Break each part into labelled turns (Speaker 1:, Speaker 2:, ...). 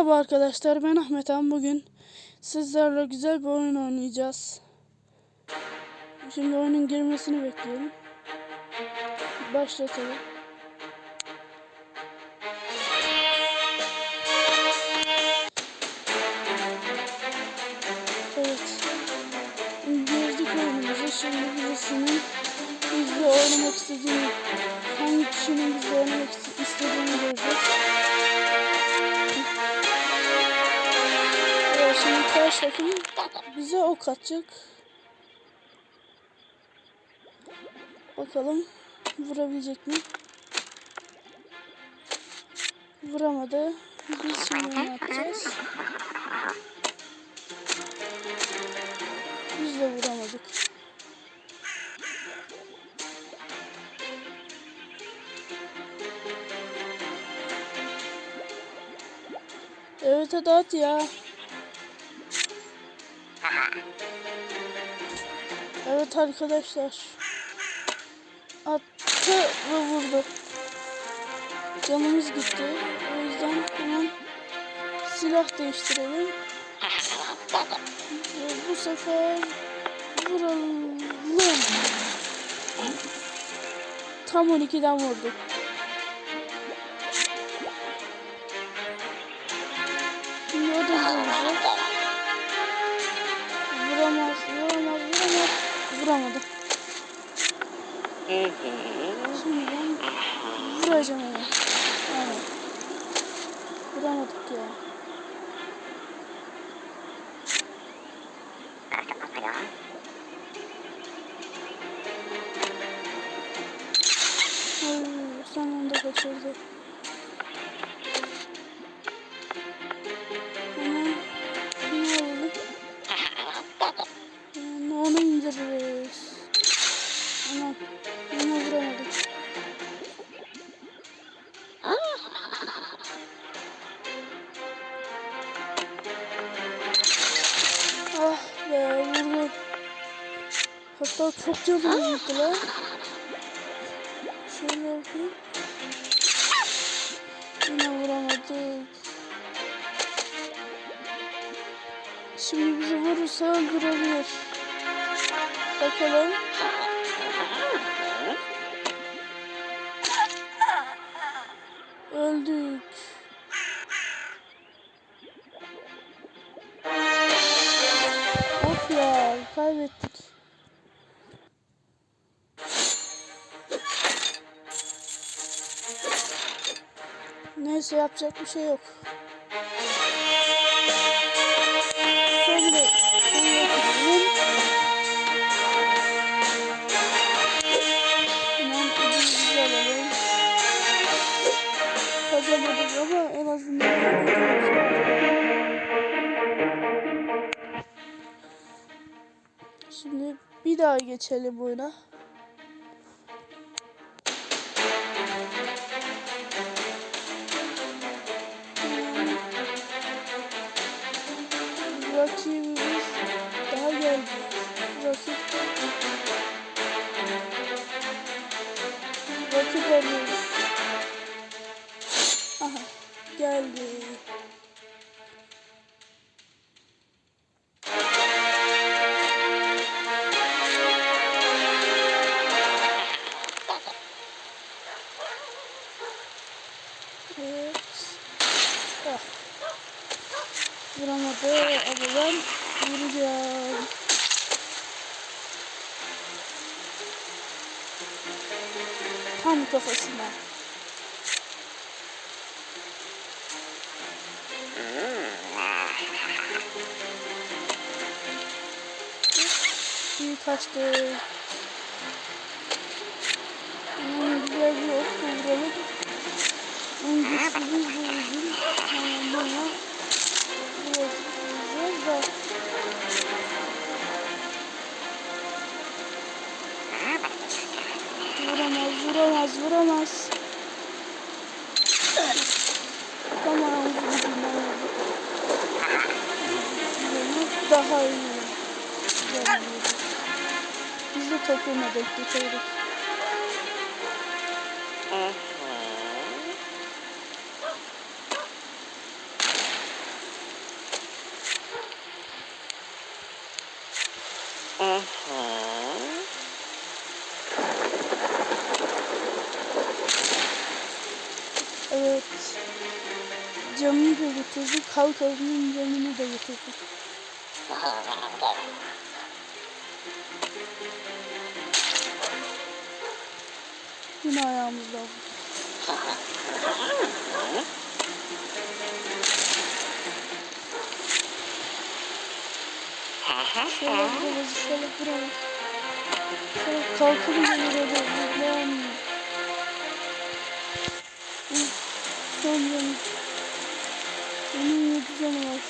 Speaker 1: Merhaba arkadaşlar ben Ahmet Han bugün sizlerle güzel bir oyun oynayacağız. Şimdi oyunun girmesini bekliyorum. Başlatalım. Evet. Girdik oyunumuza. Şimdi birisinin bizle oynamak istediğini, hangi kişinin bizle oynamak iste- istediğini göreceğiz. Şimdi karşı takım bize ok atacak. Bakalım vurabilecek mi? Vuramadı. Biz şimdi ne yapacağız? Biz de vuramadık. Evet hadi at ya. Evet arkadaşlar. Attı ve vurdu. Canımız gitti. O yüzden hemen silah değiştirelim. Ve bu sefer vuralım. Tam 12'den vurduk. Vuramadı. Şimdi ben vuracağım onu. Evet. Vuramadık ya. Ay, son anda çok gitti lan. Şöyle yapayım. Yine vuramadık. Şimdi bizi vurursa öldürebilir. Bakalım. Öldük. Of ya kaybettik. Neyse yapacak bir şey yok. Sonra şunu yapalım. Hemen ödülümüzü alalım. Kazanmadık ama en azından Şimdi bir daha geçelim oyuna. Rakip arıyoruz. Aha geldi. Evet. Ah. Vuramadı ama ben vuracağım. Tam kafasına. İyi kaçtı. Hemen güzel bir ok vuralım. En güçlümüz bu buna vuramaz, vuramaz. Tamam. Daha iyi. Vurdu. Biz de topuma denk getirdik. canını da getirdi. Kalkanın canını da getirdi. Yine ayağımızda. Şöyle vuralım, şöyle vuralım. Şöyle kalkalım gelir Lan. Son canı. Canı var.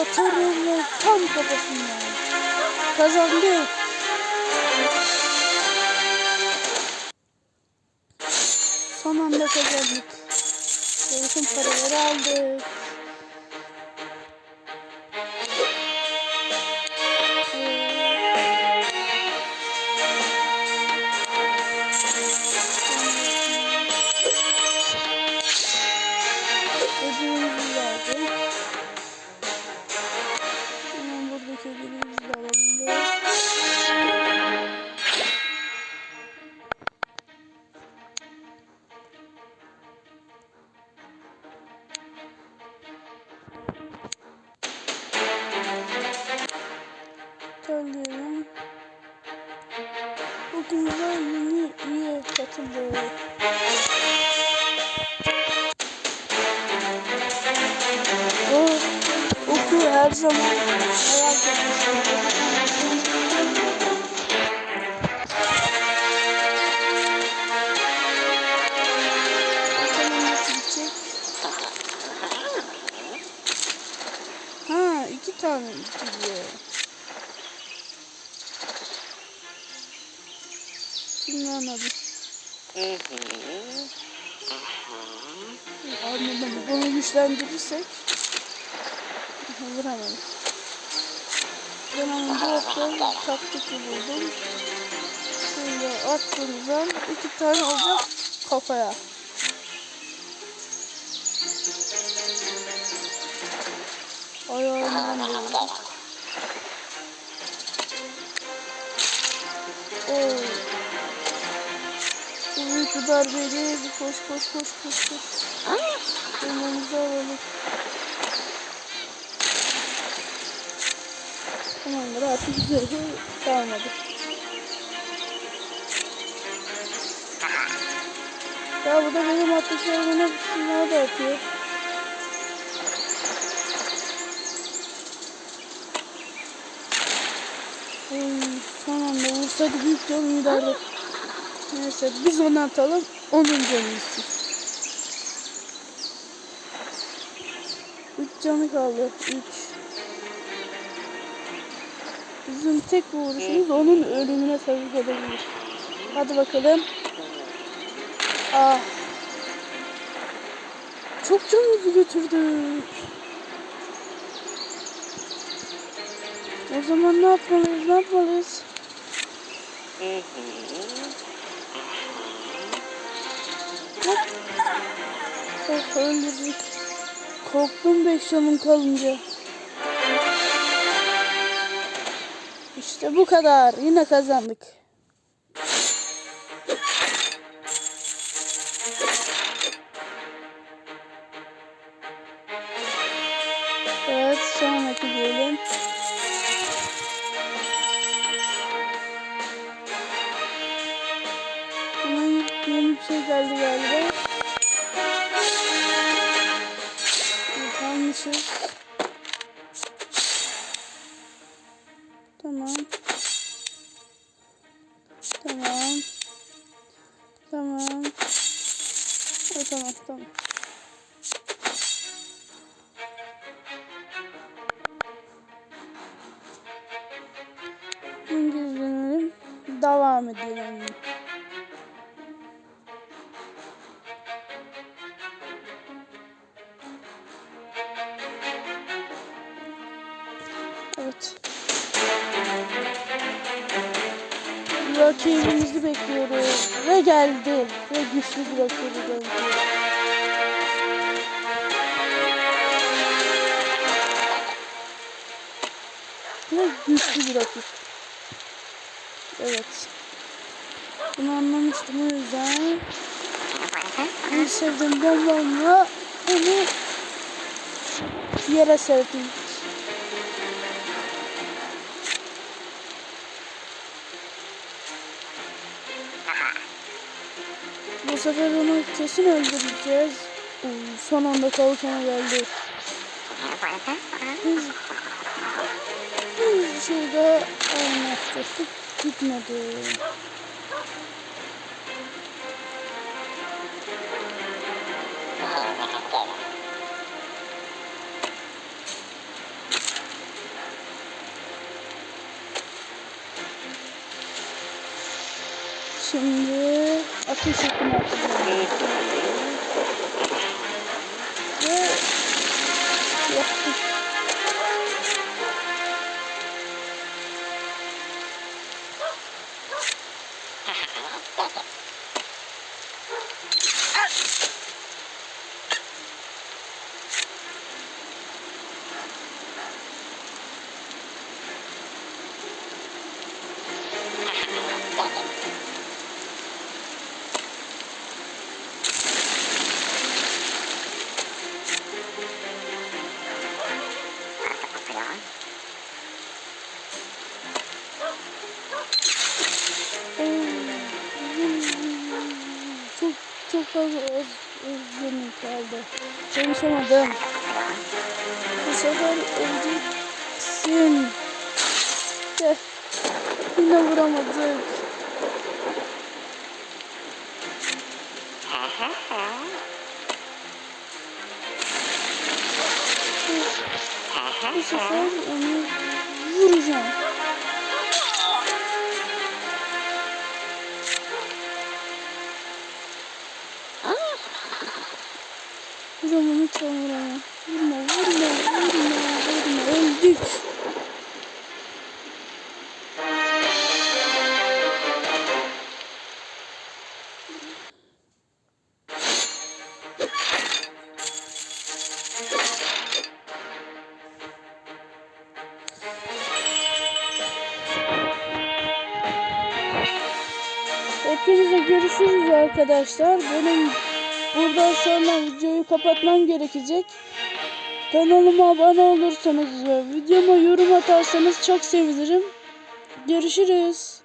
Speaker 1: Atarım tam kafasından. Kazandık. Son anda kazandık. Bütün paraları aldık. Ha iki tane gidiyor. Şimdi anladım. Anladım. Bunu güçlendirirsek vuramadım. Ben onun dörtte taktik buldum. Şöyle attığımız an iki tane olacak kafaya. Ayağından da vurdum. Oo. Büyük bir darbeydi. Koş koş koş koş koş. Elimizi alalım. Tamamdır artık güzel kalmadı. Ya bu da benim attıklarımın hepsini da atıyor. Oy, son anda vursaydı büyük canım giderdi. Neyse biz onu atalım. Onun canı gitsin. Üç canı kaldı. Üç. Bizim tek vuruşumuz onun ölümüne sebep olabilir. Hadi bakalım. Ah. Çok canımızı götürdü. O zaman ne yapmalıyız? Ne yapmalıyız? Hop. Oh, öldürdük. Korktum beş canım kalınca. İşte bu kadar. Yine kazandık. Evet, sonraki diyelim. Hemen yeni bir şey geldi galiba. Evet, tamam tamam. Rakibimizi bekliyoruz. Ve geldi. Ve güçlü bir rakibi. Ve güçlü bir rakip. Evet. Bunu anlamıştım o yüzden. En sevdiğim bombamla onu yere serdim. Sefer onu kesin öldüreceğiz. Oo, son anda kalkana geldi. Biz bir şey daha oynattık. Gitmedi. Şimdi ateş etme atacağım. Ve Çok az az özgürlüğüm kaldı. Çalışamadım. Bu sefer öleceksin. De yine vuramadık. Bu sefer onu vuracağım. Görüşürüz arkadaşlar. Benim buradan sonra videoyu kapatmam gerekecek. Kanalıma abone olursanız ve videoma yorum atarsanız çok sevinirim. Görüşürüz.